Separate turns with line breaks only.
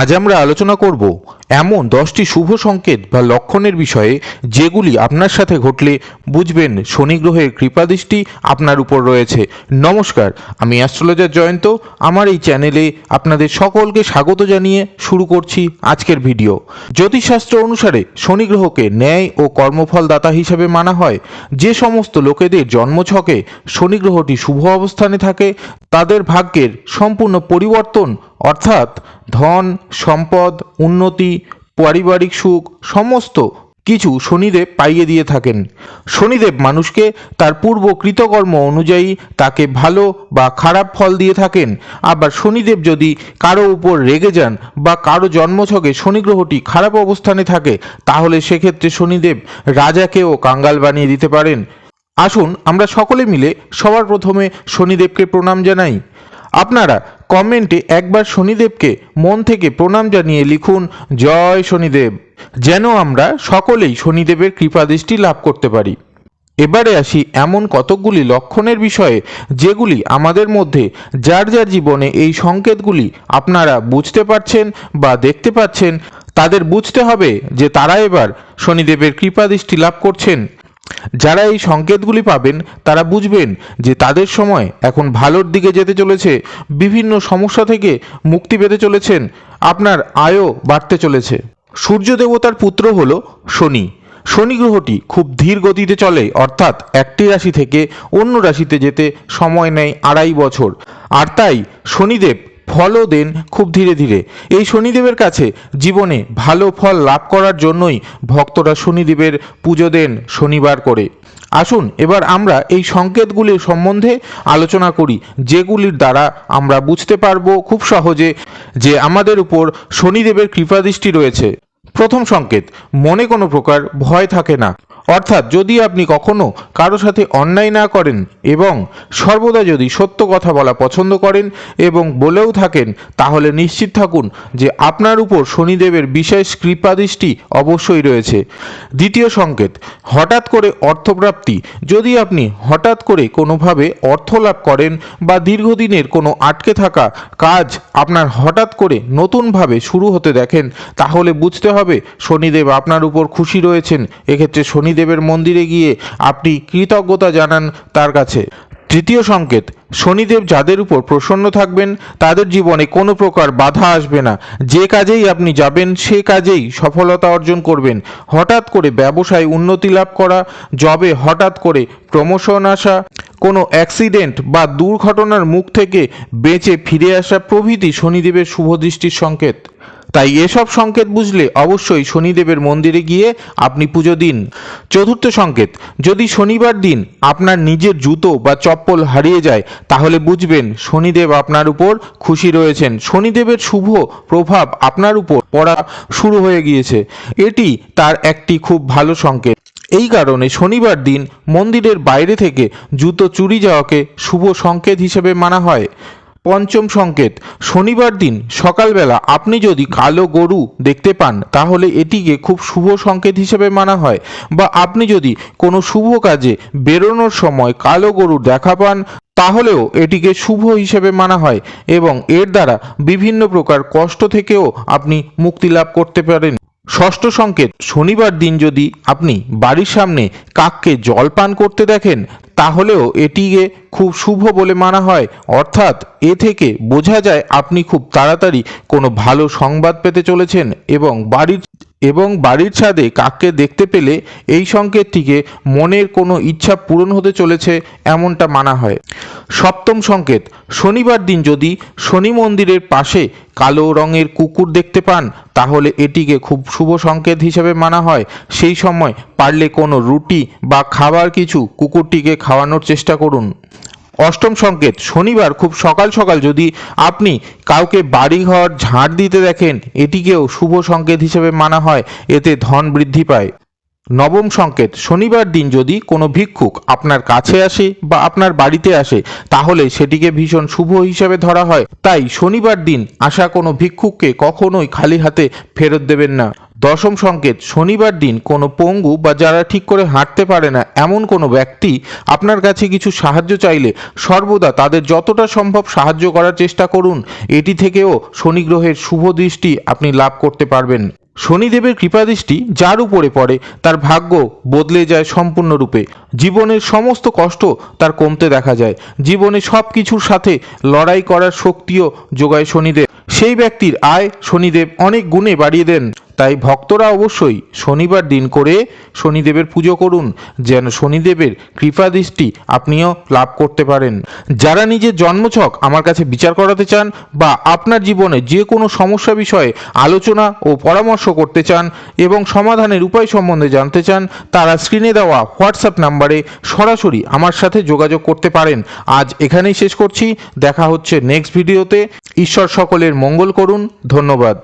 আজ আমরা আলোচনা করব এমন দশটি শুভ সংকেত বা লক্ষণের বিষয়ে যেগুলি আপনার সাথে ঘটলে বুঝবেন শনি গ্রহের কৃপাদৃষ্টি আপনার উপর রয়েছে। নমস্কার, আমি অ্যাস্ট্রোলজার জয়ন্ত। আমার এই চ্যানেলে আপনাদের সকলকে স্বাগত জানিয়ে শুরু করছি আজকের ভিডিও। জ্যোতিষশাস্ত্র অনুসারে শনি গ্রহকে ন্যায় ও কর্মফল দাতা হিসেবে মানা হয়। যে সমস্ত লোকেদের জন্মছকে শনি গ্রহটি শুভ অবস্থানে থাকে, তাদের ভাগ্যের সম্পূর্ণ পরিবর্তন অর্থাৎ ধন, সম্পদ, উন্নতি, পারিবারিক সুখ, সমস্ত কিছু শনিদেব পাইয়ে দিয়ে থাকেন। শনিদেব মানুষকে তার পূর্ব কৃতকর্ম অনুযায়ী তাকে ভালো বা খারাপ ফল দিয়ে থাকেন। আবার শনিদেব যদি কারও উপর রেগে যান বা কারও জন্মছকে শনি গ্রহটি খারাপ অবস্থানে থাকে, তাহলে সেক্ষেত্রে শনিদেব রাজাকেও কাঙ্গাল বানিয়ে দিতে পারেন। আসুন আমরা সকলে মিলে সবার প্রথমে শনিদেবকে প্রণাম জানাই। আপনারা কমেন্টে একবার শনিদেবকে মন থেকে প্রণাম জানিয়ে লিখুন, জয় শনিদেব। যেন আমরা সকলেই শনিদেবের কৃপাদৃষ্টি লাভ করতে পারি। এবারে আসি এমন কতকগুলি লক্ষণের বিষয়ে, যেগুলি আমাদের মধ্যে যার যার জীবনে এই সংকেতগুলি আপনারা বুঝতে পারছেন বা দেখতে পাচ্ছেন, তাদের বুঝতে হবে যে তারা এবার শনিদেবের কৃপাদৃষ্টি লাভ করছেন। যারা এই সংকেতগুলি পাবেন, তারা বুঝবেন যে তাদের সময় এখন ভালোর দিকে যেতে চলেছে, বিভিন্ন সমস্যা থেকে মুক্তি পেতে চলেছেন, আপনার আয়ও বাড়তে চলেছে। সূর্য দেবতার পুত্র হল শনি। শনি গ্রহটি খুব ধীর গতিতে চলে, অর্থাৎ একটি রাশি থেকে অন্য রাশিতে যেতে সময় নেয় আড়াই বছর। আর তাই শনিদেব ফলও দেন খুব ধীরে ধীরে। এই শনিদেবের কাছে জীবনে ভালো ফল লাভ করার জন্যই ভক্তরা শনিদেবের পুজো দেন শনিবার করে। আসুন, এবার আমরা এই সংকেতগুলির সম্বন্ধে আলোচনা করি, যেগুলির দ্বারা আমরা বুঝতে পারব খুব সহজে যে আমাদের উপর শনিদেবের কৃপাদৃষ্টি রয়েছে। প্রথম সংকেত, মনে কোনো প্রকার ভয় থাকে না। অর্থাৎ যদি আপনি কখনো কারও সাথে অন্যায় না করেন এবং সর্বদা যদি সত্য কথা বলা পছন্দ করেন এবং বলেও থাকেন, তাহলে নিশ্চিত থাকুন যে আপনার উপর শনিদেবের বিশেষ কৃপাদৃষ্টি অবশ্যই রয়েছে। দ্বিতীয় সংকেত, হঠাৎ করে অর্থপ্রাপ্তি। যদি আপনি হঠাৎ করে কোনোভাবে অর্থ লাভ করেন বা দীর্ঘদিনের কোনো আটকে থাকা কাজ আপনার হঠাৎ করে নতুনভাবে শুরু হতে দেখেন, তাহলে বুঝতে হবে শনিদেব আপনার উপর খুশি রয়েছেন। এক্ষেত্রে শনিদেবের মন্দিরে গিয়ে আপনি কৃতজ্ঞতা জানান তার কাছে। তৃতীয় সংকেত, শনিদেব যাদের উপর প্রসন্ন থাকবেন, তাদের জীবনে কোনো প্রকার বাধা আসবে না। যে কাজেই আপনি যাবেন, সে কাজেই সফলতা অর্জন করবেন। হঠাৎ করে ব্যবসায় উন্নতি লাভ করা, জবে হঠাৎ করে প্রমোশন আসা, কোনো অ্যাক্সিডেন্ট বা দুর্ঘটনার মুখ থেকে বেঁচে ফিরে আসা প্রভৃতি শনিদেবের শুভদৃষ্টির সংকেত। তাই এসব সংকেত বুঝলে অবশ্যই শনিদেবের মন্দিরে গিয়ে আপনি পুজো দিন। চতুর্থ সংকেত, যদি শনিবার দিন আপনার নিজের জুতো বা চপ্পল হারিয়ে যায়, তাহলে বুঝবেন শনিদেব আপনার উপর খুশি রয়েছেন। শনিদেবের শুভ প্রভাব আপনার উপর পড়া শুরু হয়ে গিয়েছে। এটি তার একটি খুব ভালো সংকেত। এই কারণে শনিবার দিন মন্দিরের বাইরে থেকে জুতো চুরি যাওয়াকে শুভ সংকেত হিসেবে মানা হয়। পঞ্চম সংকেত, শনিবার দিন, সকালবেলা আপনি যদি কালো গরু দেখতে পান, তাহলে এটিকে খুব শুভ সংকেত হিসেবে মানা হয়। বা আপনি যদি কোনো শুভ কাজে বেরোনোর সময় কালো গরু দেখা পান, তাহলেও এটিকে শুভ হিসেবে মানা হয় এবং এর দ্বারা বিভিন্ন প্রকার কষ্ট থেকেও আপনি মুক্তি লাভ করতে পারেন। ষষ্ঠ সংকেত, শনিবার দিন যদি আপনি বাড়ির সামনে কাককে জল পান করতে দেখেন, তাহলেও এটিকে খুব শুভ বলে মানা হয়। অর্থাৎ এ থেকে বোঝা যায় আপনি খুব তাড়াতাড়ি কোনো ভালো সংবাদ পেতে চলেছেন এবং বাড়ির এবং বাড়ির ছাদে কাককে দেখতে পেলে এই সংকেতটিকে মনের কোনো ইচ্ছা পূরণ হতে চলেছে, এমনটা মানা হয়। সপ্তম সংকেত, শনিবার দিন যদি শনি মন্দিরের পাশে কালো রঙের কুকুর দেখতে পান, তাহলে এটিকে খুব শুভ সংকেত হিসেবে মানা হয়। সেই সময় পারলে কোনো রুটি বা খাবার কিছু কুকুরটিকে খাওয়ানোর চেষ্টা করুন। অষ্টম সংকেত, শনিবার খুব সকাল সকাল যদি আপনি কাউকে বাড়িঘর ঝাড় দিতে দেখেন, এটিকেও শুভ সংকেত হিসেবে মানা হয়। এতে ধন বৃদ্ধি পায়। নবম সংকেত, শনিবার দিন যদি কোনো ভিক্ষুক আপনার কাছে আসে বা আপনার বাড়িতে আসে, তাহলে সেটিকে ভীষণ শুভ হিসেবে ধরা হয়। তাই শনিবার দিন আসা কোনো ভিক্ষুককে কখনোই খালি হাতে ফেরত দেবেন না। দশম সংকেত, শনিবার দিন কোনো পঙ্গু বা যারা ঠিক করে হাঁটতে পারে না, এমন কোনো ব্যক্তি আপনার কাছে কিছু সাহায্য চাইলে সর্বদা তাদের যতটা সম্ভব সাহায্য করার চেষ্টা করুন। এটি থেকেও শনি গ্রহের শুভ দৃষ্টি আপনি লাভ করতে পারবেন। শনিদেবের কৃপাদৃষ্টি যার উপরে পড়ে, তার ভাগ্য বদলে যায় সম্পূর্ণরূপে। জীবনের সমস্ত কষ্ট তার কমতে দেখা যায়। জীবনে সব কিছুর সাথে লড়াই করার শক্তিও যোগায় শনিদেব। সেই ব্যক্তির আয় শনিদেব অনেক গুণে বাড়িয়ে দেন। তাই ভক্তরা অবশ্যই শনিবার দিন করে শনিদেবের পুজো করুন, যেন শনিদেবের কৃপা দৃষ্টি আপনিও লাভ করতে পারেন। যারা নিজের জন্মছক আমার কাছে বিচার করাতে চান বা আপনার জীবনে যে কোনো সমস্যা বিষয়ে আলোচনা ও পরামর্শ করতে চান এবং সমাধানের উপায় সম্বন্ধে জানতে চান, তারা স্ক্রিনে দেওয়া হোয়াটসঅ্যাপ নাম্বারে সরাসরি আমার সাথে যোগাযোগ করতে পারেন। আজ এখানেই শেষ করছি। দেখা হচ্ছে নেক্সট ভিডিওতে ঈশ্বর সকলের মঙ্গল করুন। ধন্যবাদ।